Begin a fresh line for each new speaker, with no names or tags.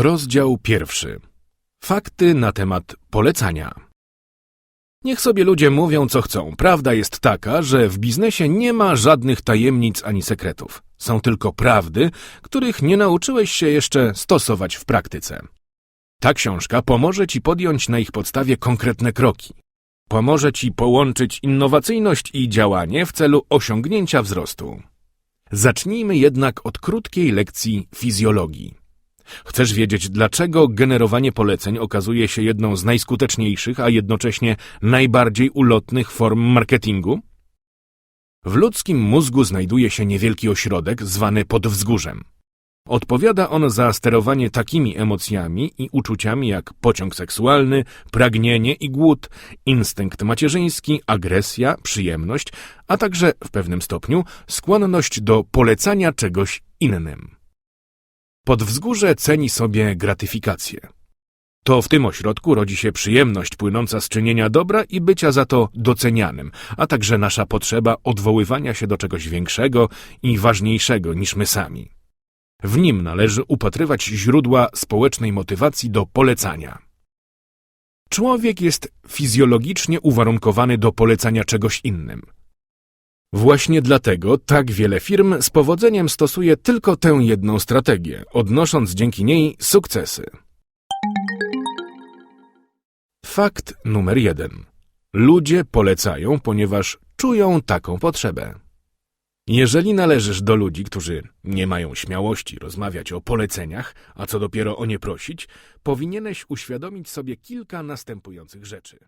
Rozdział pierwszy. Fakty na temat polecania. Niech sobie ludzie mówią, co chcą. Prawda jest taka, że w biznesie nie ma żadnych tajemnic ani sekretów. Są tylko prawdy, których nie nauczyłeś się jeszcze stosować w praktyce. Ta książka pomoże Ci podjąć na ich podstawie konkretne kroki. Pomoże Ci połączyć innowacyjność i działanie w celu osiągnięcia wzrostu. Zacznijmy jednak od krótkiej lekcji fizjologii. Chcesz wiedzieć, dlaczego generowanie poleceń okazuje się jedną z najskuteczniejszych, a jednocześnie najbardziej ulotnych form marketingu? W ludzkim mózgu znajduje się niewielki ośrodek zwany podwzgórzem. Odpowiada on za sterowanie takimi emocjami i uczuciami jak pociąg seksualny, pragnienie i głód, instynkt macierzyński, agresja, przyjemność, a także w pewnym stopniu skłonność do polecania czegoś innym. Podwzgórze ceni sobie gratyfikację. To w tym ośrodku rodzi się przyjemność płynąca z czynienia dobra i bycia za to docenianym, a także nasza potrzeba odwoływania się do czegoś większego i ważniejszego niż my sami. W nim należy upatrywać źródła społecznej motywacji do polecania. Człowiek jest fizjologicznie uwarunkowany do polecania czegoś innym. Właśnie dlatego tak wiele firm z powodzeniem stosuje tylko tę jedną strategię, odnosząc dzięki niej sukcesy. Fakt numer jeden. Ludzie polecają, ponieważ czują taką potrzebę. Jeżeli należysz do ludzi, którzy nie mają śmiałości rozmawiać o poleceniach, a co dopiero o nie prosić, powinieneś uświadomić sobie kilka następujących rzeczy.